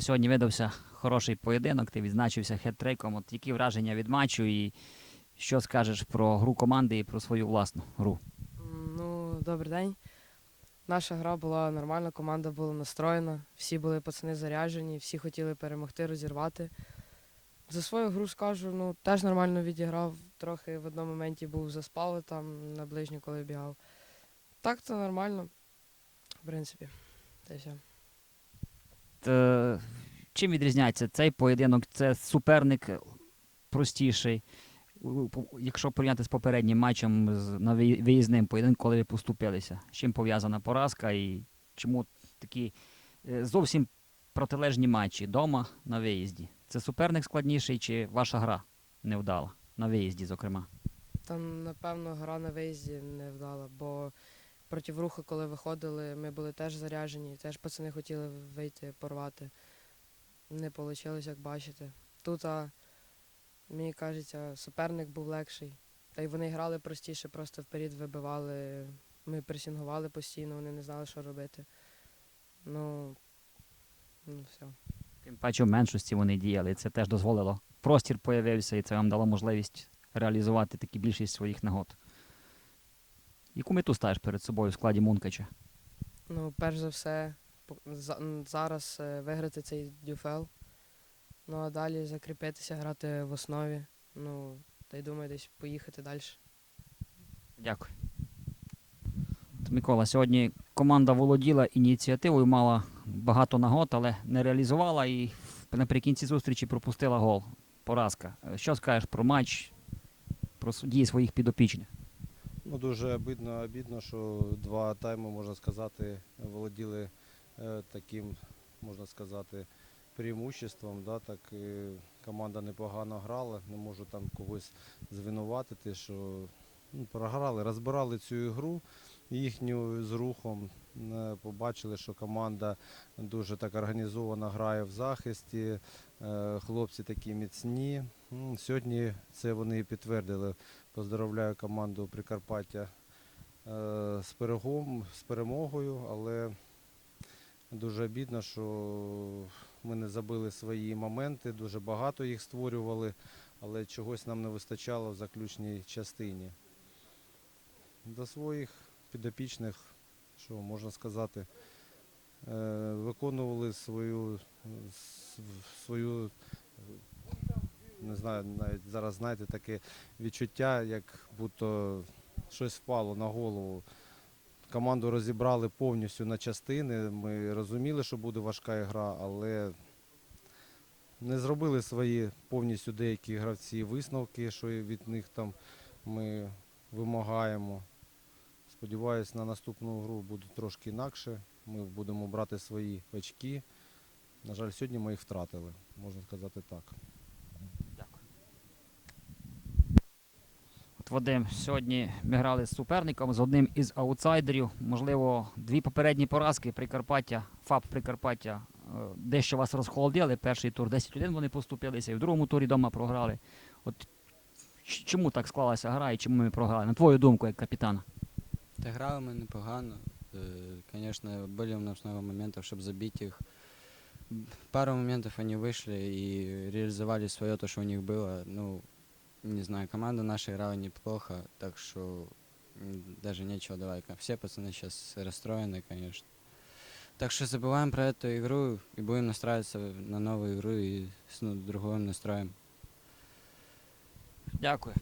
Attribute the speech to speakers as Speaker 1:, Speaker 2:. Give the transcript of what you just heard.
Speaker 1: Сьогодні видався хороший поєдинок, ти відзначився хет-трейком. От які враження від матчу і що скажеш про гру команди і про свою власну гру?
Speaker 2: Ну, добрий день. Наша гра була нормальна, команда була настроєна, всі були пацани заряджені, всі хотіли перемогти, розірвати. За свою гру скажу, ну, теж нормально відіграв. Трохи в одному моменті був заспали там на ближню, коли бігав. Так, то нормально, в принципі. Та все.
Speaker 1: Е, Чим відрізняється цей поєдинок? Це суперник простіший. Якщо порівняти з попереднім матчем з на виїзним поєдинком, коли ви поступилися, з чим пов'язана поразка і чому такі е, зовсім протилежні матчі дома на виїзді? Це суперник складніший чи ваша гра невдала? На виїзді, зокрема.
Speaker 2: Там, напевно, гра на виїзді не вдала, бо проти руху, коли виходили, ми були теж заряджені, теж пацани хотіли вийти, порвати. Не вийшло, як бачите. Тут, а, мені кажеться, суперник був легший. Та й вони грали простіше, просто вперед вибивали. Ми пресінгували постійно, вони не знали, що робити. Ну, ну все.
Speaker 1: Тим паче в меншості вони діяли. Це теж дозволило. Простір появився, і це вам дало можливість реалізувати такі більшість своїх нагод. Яку мету ставиш перед собою в складі Мункача?
Speaker 2: Ну, перш за все, за- зараз е, виграти цей дюфел. Ну а далі закріпитися, грати в основі. Ну, та й думаю, десь поїхати далі.
Speaker 1: Дякую. От, Микола, сьогодні команда володіла ініціативою, мала багато нагод, але не реалізувала і в- наприкінці зустрічі пропустила гол. Поразка. Е, Що скажеш про матч, про с- дії своїх підопічних?
Speaker 3: Ну, дуже обідно, обідно, що два тайми, можна сказати, володіли е, таким, можна сказати, преимуществом. Да, так, команда непогано грала, не можу там когось звинуватити, що ну, програли, розбирали цю ігру їхню з рухом. Е, Побачили, що команда дуже так організовано грає в захисті, е, хлопці такі міцні. Сьогодні це вони підтвердили. Поздравляю команду Прикарпаття е, з, перегом, з перемогою, але дуже обідно, що ми не забили свої моменти, дуже багато їх створювали, але чогось нам не вистачало в заключній частині. До своїх підопічних, що можна сказати, е, виконували свою, свою не знаю, навіть зараз знаєте таке відчуття, як будто щось впало на голову. Команду розібрали повністю на частини. Ми розуміли, що буде важка гра, але не зробили свої повністю деякі гравці висновки, що від них там ми вимагаємо. Сподіваюсь, на наступну гру буде трошки інакше. Ми будемо брати свої очки. На жаль, сьогодні ми їх втратили, можна сказати так.
Speaker 1: Дякую. От Вадим, сьогодні ми грали з суперником, з одним із аутсайдерів. Можливо, дві попередні поразки Прикарпаття, ФАП Прикарпаття е, дещо вас розхолодили. Перший тур 10-1 вони поступилися, і в другому турі дома програли. От ч- чому так склалася гра і чому ми програли? На твою думку, як капітана.
Speaker 4: Та грали ми непогано. Звісно, були у нас много моментов, чтобы забить их. Пару моментов они вышли и реализовали свое, то, что у них было. Ну, не знаю, команда наша играла неплохо, так что м, даже нечего давай. Все пацаны сейчас расстроены, конечно. Так что забываем про эту игру и будем настраиваться на новую игру и с ну, другим настроем.
Speaker 1: Дякую.